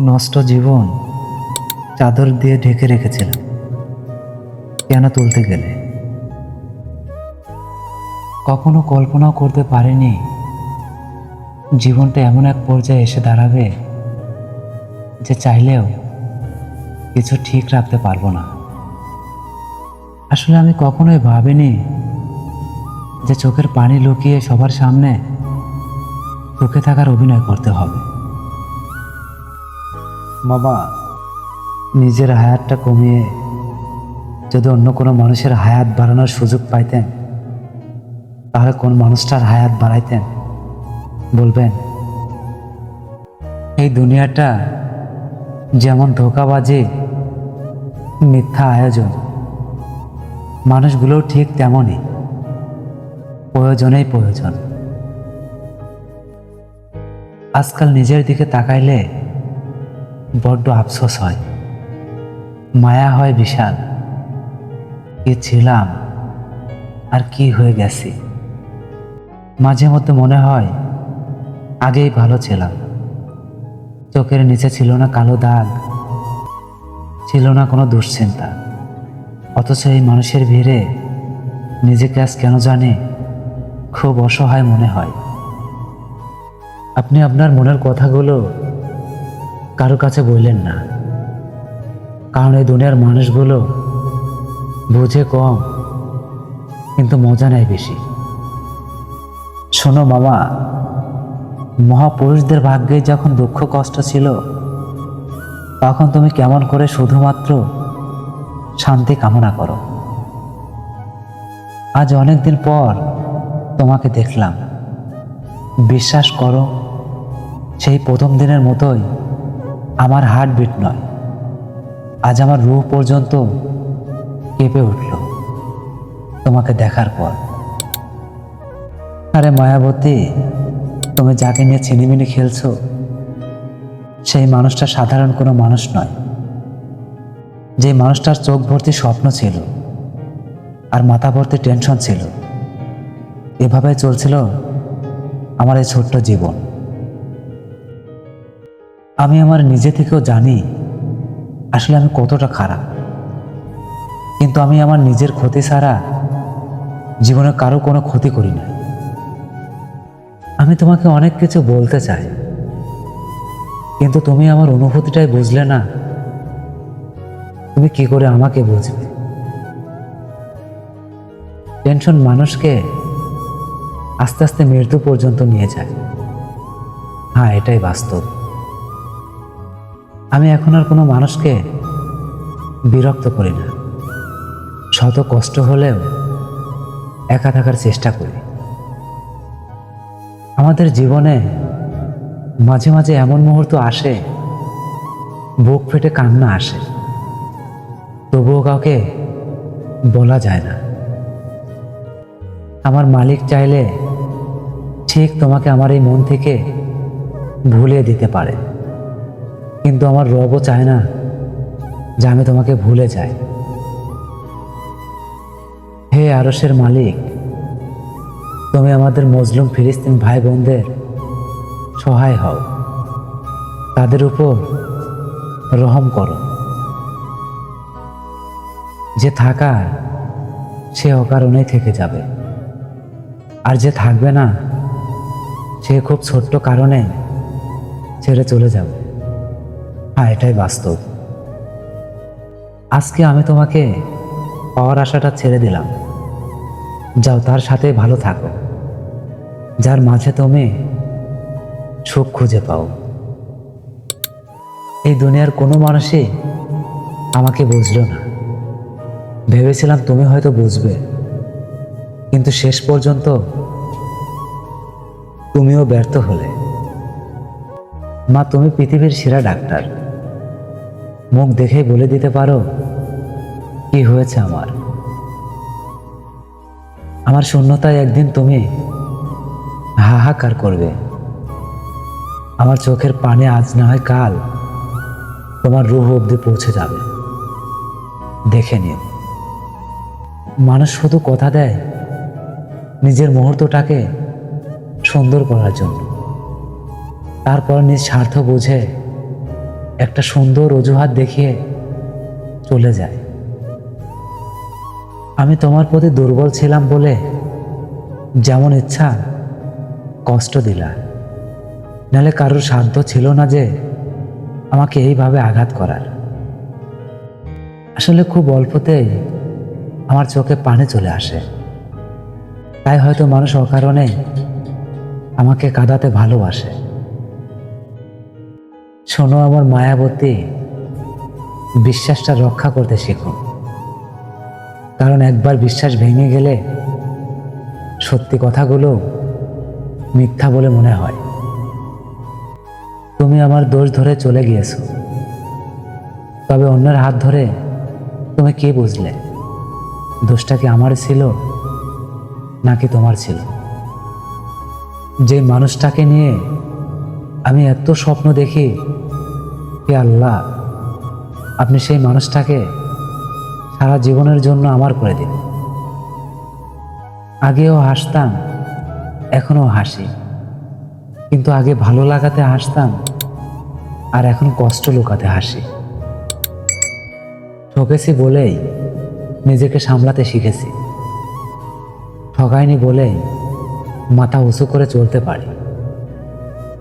নষ্ট জীবন চাদর দিয়ে ঢেকে রেখেছিলাম। কেন তুলতে গেলে? কখনো কল্পনাও করতে পারিনি। জীবনটা এমন এক পর্যায়ে এসে দাঁড়াবে যে চাইলেও কিছু ঠিক রাখতে পারব না। আসলে আমি কখনোই ভাবিনি যে চোখের পানি লুকিয়ে সবার সামনে সুখে থাকার অভিনয় করতে হবে। বাবা নিজের হায়াতটা কমিয়ে যদি অন্য কোনো মানুষের হায়াত বাড়ানোর সুযোগ পাইতেন, তাহলে কোন মানুষটার হায়াত বাড়াইতেন? বলবেন, এই দুনিয়াটা যেমন ধোকাবাজি, মিথ্যা আয়োজন, মানুষগুলোও ঠিক তেমনই, প্রয়োজনেই প্রয়োজন। আজকাল নিজের দিকে তাকাইলে বড্ড আফসোস হয়। মায়া হয় বিশাল। কি ছিলাম? আর কি হয়ে গেছি? মাঝে মধ্যে মনে হয়, আগেই ভালো ছিলাম। চোখের নিচে ছিল না কালো দাগ, ছিল না কোনো দুশ্চিন্তা। অথচ এই মানুষের ভিড়ে নিজেকে আজ কেন জানে খুব অসহায় মনে হয়। আপনি আপনার মনের কথাগুলো কারও কাছে বললেন না। কারণ এই দুনিয়ার মানুষগুলো বুঝে কম, কিন্তু মজা নেয় বেশি। শোনো মামা, মহাপুরুষদের ভাগ্যে যখন দুঃখ কষ্ট ছিল, তখন তুমি কেমন করে শুধুমাত্র শান্তি কামনা করো। আজ অনেক দিন পর তোমাকে দেখলাম। বিশ্বাস করো, সেই প্রথম দিনের মতোই আমার হার্ট বিট নয়। আজ আমার রূহ পর্যন্ত কেঁপে উঠল। তোমাকে দেখার পর। আরে মায়াবতী, তুমি যাকে নিয়ে ছিনিমিনি খেলছ, সেই মানুষটা সাধারণ কোনো মানুষ নয়। যে মানুষটার চোখ ভর্তি স্বপ্ন ছিল আর মাথা ভর্তি টেনশন ছিল এভাবে চলছিল আমার এই ছোট্ট জীবন। আমি আমার নিজে থেকেও জানি আসলে আমি কতটা খারাপ। কিন্তু আমি আমার নিজের ক্ষতি ছাড়া জীবনে কারও কোনো ক্ষতি করি না আমি তোমাকে অনেক কিছু বলতে চাই, কিন্তু তুমি আমার অনুভূতিটাই বুঝলে না। তুমি কি করে আমাকে বুঝবে? টেনশন মানুষকে আস্তে আস্তে মৃত্যু পর্যন্ত নিয়ে যায়। হ্যাঁ এটাই বাস্তব। আমি এখন আর কোনো মানুষকে বিরক্ত করি না। শত কষ্ট হলেও একা থাকার চেষ্টা করি। আমাদের জীবনে মাঝে মাঝে এমন মুহূর্ত আসে, বুক ফেটে কান্না আসে। তবুও কাউকে বলা যায় না। আমার মালিক চাইলে ঠিক তোমাকে আমার এই মন থেকে ভুলিয়ে দিতে পারে। কিন্তু আমার রবও চায় না যে আমি তোমাকে ভুলে যাই। হে আরসের মালিক, তুমি আমাদের মজলুম ফিলিস্তিন ভাই বোনদের সহায় হও। তাদের উপর রহম করো। যে থাকার সে অকারণেই থেকে যাবে। আর যে থাকবে না, সে খুব ছোট্ট কারণে ছেড়ে চলে যাবে। এটাই বাস্তব। আজকে আমি তোমাকে পাওয়ার আশাটা ছেড়ে দিলাম। যাও তার সাথে ভালো থাকো। যার মাঝে তুমি সুখ খুঁজে পাও। এই দুনিয়ার কোনো মানুষই আমাকে বুঝলো না। ভেবেছিলাম তুমি হয়তো বুঝবে। কিন্তু শেষ পর্যন্ত তুমিও ব্যর্থ হলে। মা, তুমি পৃথিবীর সেরা ডাক্তার। মুখ দেখেই বলে দিতে পারো? কি হয়েছে আমার? আমার শূন্যতায় একদিন তুমি হাহাকার করবে। আমার চোখের পানে আজ না হয় কাল তোমার রুহ অবধি পৌঁছে যাবে। দেখে নিও। মানুষ শুধু কথা দেয় নিজের মুহূর্তটাকে সুন্দর করার জন্য। তারপর নিজ স্বার্থ বুঝে একটা সুন্দর অজুহাত দেখিয়ে চলে যায়। আমি তোমার প্রতি দুর্বল ছিলাম বলে যেমন ইচ্ছা কষ্ট দিলা নাহলে কারোর সাধ্য ছিল না যে আমাকে এইভাবে আঘাত করার। আসলে খুব অল্পতেই আমার চোখে পানি চলে আসে। তাই হয়তো মানুষ অকারণে আমাকে কাঁদাতে ভালোবাসে। শোনো আমার মায়াবতী, বিশ্বাসটা রক্ষা করতে শিখুন কারণ একবার বিশ্বাস ভেঙে গেলে সত্যি কথাগুলো মিথ্যা বলে মনে হয়। তুমি আমার দোষ ধরে চলে গিয়েছো। তবে অন্যের হাত ধরে তুমি কে বুঝলে? দোষটা কি আমার ছিল নাকি তোমার ছিল? যে মানুষটাকে নিয়ে আমি এত স্বপ্ন দেখি হে আল্লাহ, আপনি সেই মানুষটাকে সারা জীবনের জন্য আমার করে দিন। আগেও হাসতাম, এখনও হাসি। কিন্তু আগে ভালো লাগাতে হাসতাম, আর এখন কষ্ট লুকাতে হাসি। ঠকেছি বলেই নিজেকে সামলাতে শিখেছি। ঠকাইনি বলেই মাথা উঁচু করে চলতে পারি।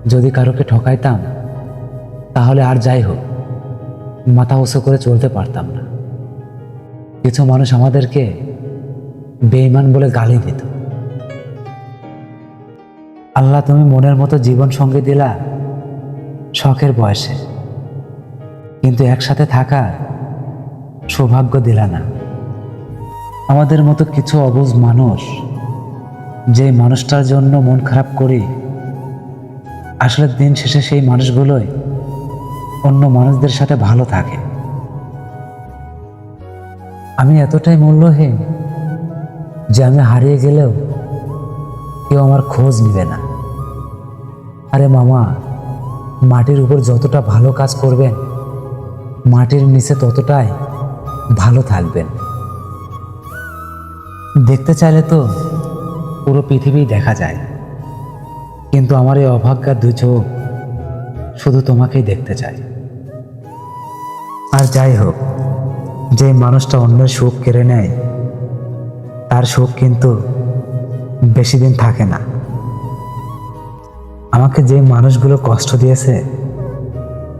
যদি কারোকে ঠকাইতাম, তাহলে আর যাই হোক, মাথা উঁচু করে চলতে পারতাম না। কিছু মানুষ আমাদেরকে বেইমান বলে গালি দিত। আল্লাহ তুমি মনের মতো জীবন সঙ্গে দিলা শখের বয়সে। কিন্তু একসাথে থাকা সৌভাগ্য দিলা না। আমাদের মতো কিছু অবুঝ মানুষ যে মানুষটার জন্য মন খারাপ করি আসলে দিন শেষে সেই মানুষগুলোই অন্য মানুষদের সাথে ভালো থাকে। আমি এতটাই মূল্যহীন যে আমি হারিয়ে গেলেও কেউ আমার খোঁজ নেবে না। আরে মামা, মাটির উপর যতটা ভালো কাজ করবেন, মাটির নিচে ততটাই ভালো থাকবেন। দেখতে চাইলে তো পুরো পৃথিবী দেখা যায়। কিন্তু আমার এই অভাগ্যার দু চোখ শুধু তোমাকেই দেখতে চাই। আর যাই হোক যে মানুষটা অন্যের সুখ কেড়ে নেয়, তার সুখ কিন্তু বেশি দিন থাকে না। আমাকে যে মানুষগুলো কষ্ট দিয়েছে,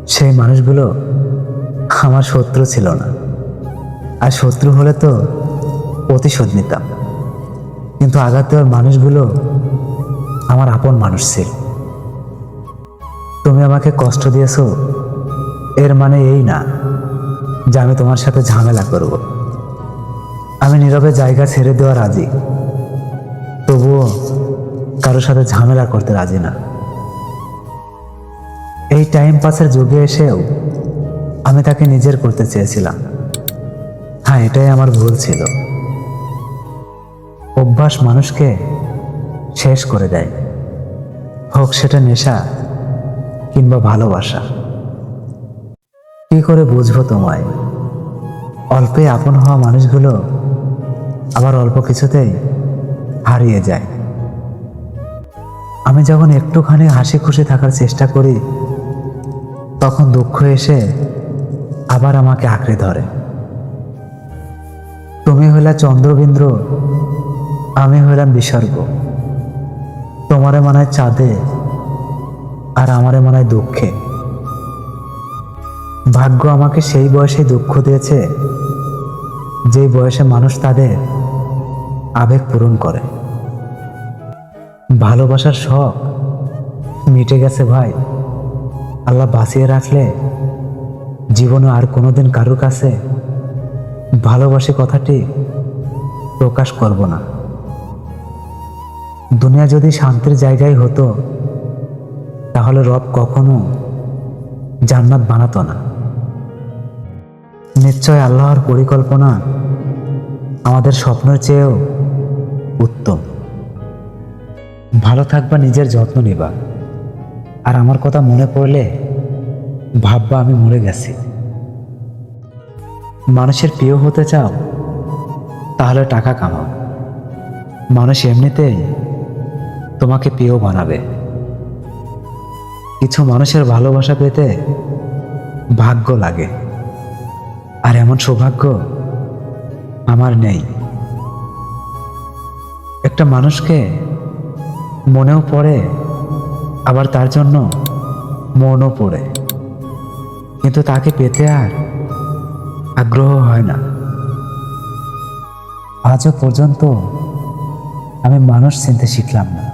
সেই মানুষগুলো আমার শত্রু ছিল না। আর শত্রু হলে তো প্রতিশোধ নিতাম। কিন্তু আঘাত মানুষগুলো আমার আপন মানুষ ছিল। তুমি আমাকে কষ্ট দিয়েছ, এর মানে এই না যে আমি তোমার সাথে ঝামেলা করব। আমি নীরবে জায়গা ছেড়ে দেওয়া রাজি, তবুও কারোর সাথে ঝামেলা করতে রাজি না। এই টাইম পাসের যুগে এসেও আমি তাকে নিজের করতে চেয়েছিলাম। হ্যাঁ এটাই আমার ভুল ছিল। অভ্যাস মানুষকে শেষ করে দেয়। হোক, সেটা নেশা কিংবা ভালোবাসা। কি করে বুঝব তোমায়? অল্পে আপন হওয়া মানুষগুলো আবার অল্প কিছুতেই হারিয়ে যায়। আমি যখন একটুখানি হাসি খুশি থাকার চেষ্টা করি, তখন দুঃখ এসে আবার আমাকে আঁকড়ে ধরে। তুমি হইলা চন্দ্রবিন্দ্র আমি হইলাম বিসর্গ। তোমারে মনে হয় চাঁদে আর আমারে মনে হয় দুঃখে। ভাগ্য আমাকে সেই বয়সে দুঃখ দিয়েছে, যেই বয়সে মানুষ তাদের আবেগ পূরণ করে। ভালোবাসার শখ মিটে গেছে ভাই। আল্লাহ বাঁচিয়ে রাখলে জীবনে আর কোনোদিন কারোর কাছে ভালোবাসি কথাটি প্রকাশ করব না। দুনিয়া যদি শান্তির জায়গায় হতো, তাহলে রব কখনো জান্নাত বানাতো না। নিশ্চয় আল্লাহর পরিকল্পনা আমাদের স্বপ্নের চেয়েও উত্তম। ভালো থাকবা, নিজের যত্ন নিবা। আর আমার কথা মনে পড়লে ভাববা, আমি মরে গেছি। মানুষের প্রিয় হতে চাও, তাহলে টাকা কামাও। মানুষ এমনিতেই তোমাকে প্রিয় বানাবে। কিছু মানুষের ভালোবাসা পেতে ভাগ্য লাগে। আর এমন সৌভাগ্য আমার নেই। একটা মানুষকে মনেও পড়ে, আবার তার জন্য মনও পড়ে। কিন্তু তাকে পেতে আর আগ্রহ হয় না। আজও পর্যন্ত আমি মানুষ চিনতে শিখলাম না।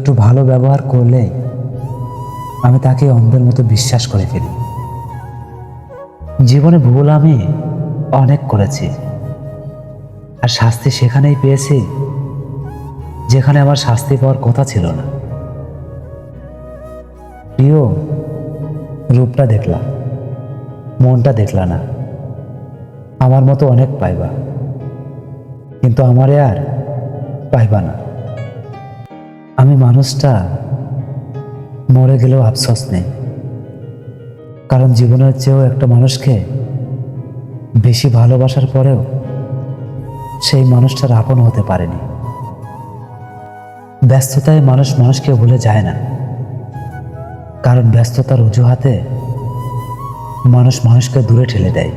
একটু ভালো ব্যবহার করলে আমি তাকে অন্ধের মতো বিশ্বাস করে ফেলি। জীবনে ভুল আমি অনেক করেছি। আর শাস্তি সেখানেই পেয়েছি যেখানে আমার শাস্তি পাওয়ার কথা ছিল না। প্রিয়, রূপটা দেখলাম মনটা দেখলা না। আমার মতো অনেক পাইবা। কিন্তু আমারে আর পাইবা না। মানুষটা মরে গেলেও আফসোস নেই। কারণ জীবনের চেয়েও একটা মানুষকে বেশি ভালোবাসার পরেও সেই মানুষটার আপন হতে পারেনি। ব্যস্ততায় মানুষ মানুষকে ভুলে যায় না। কারণ ব্যস্ততার অজুহাতে মানুষ মানুষকে দূরে ঠেলে দেয়।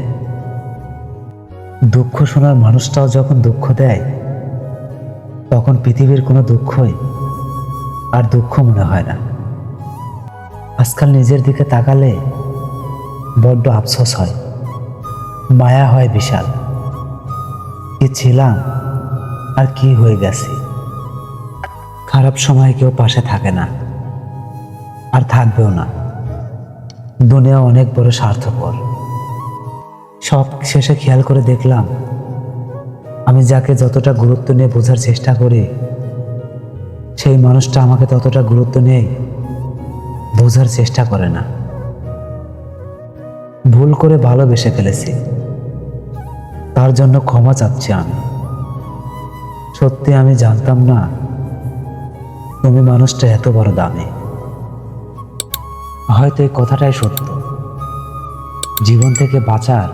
দুঃখ শোনার মানুষটাও যখন দুঃখ দেয়, তখন পৃথিবীর কোনো দুঃখই আর দুঃখ মনে হয় না। আজকাল নিজের দিকে তাকালে বড্ড আফসোস হয়, মায়া হয় বিশাল। কি ছিলাম আর কি হয়ে গেছি। খারাপ সময় কেউ পাশে থাকে না, আর থাকবেও না। দুনিয়া অনেক বড় স্বার্থপর। সব শেষে খেয়াল করে দেখলাম, আমি যাকে যতটা গুরুত্ব নিয়ে বোঝার চেষ্টা করি সেই মানুষটা আমাকে ততটা গুরুত্ব নেই, বোঝার চেষ্টা করে না। ভুল করে ভালোবেসে ফেলেছি। তার জন্য ক্ষমা চাচ্ছি আমি। সত্যি আমি জানতাম না তুমি মানুষটা এত বড় দামি। হয়তো এই কথাটাই সত্য। জীবন থেকে বাঁচার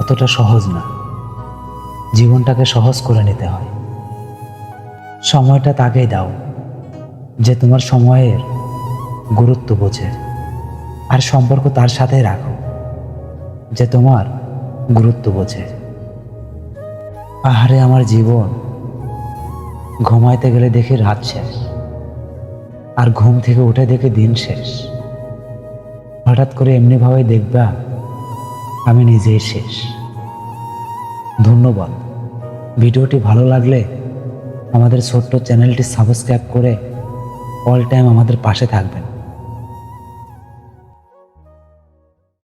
অতটা সহজ না। জীবনটাকে সহজ করে নিতে হয়। সময়টা তাকেই দাও, যে তোমার সময়ের গুরুত্ব বোঝে। আর সম্পর্ক তার সাথে রাখো, যে তোমার গুরুত্ব বোঝে। আহারে, আমার জীবন ঘুমাইতে গেলে দেখি রাত শেষ, আর ঘুম থেকে উঠে দেখে দিন শেষ। হঠাৎ করে এমনিভাবে দেখবা আমি নিজেই শেষ। ধন্যবাদ। ভিডিওটি ভালো লাগলে আমাদের ছোট্ট চ্যানেলটি সাবস্ক্রাইব করে অল টাইম আমাদের পাশে থাকবেন।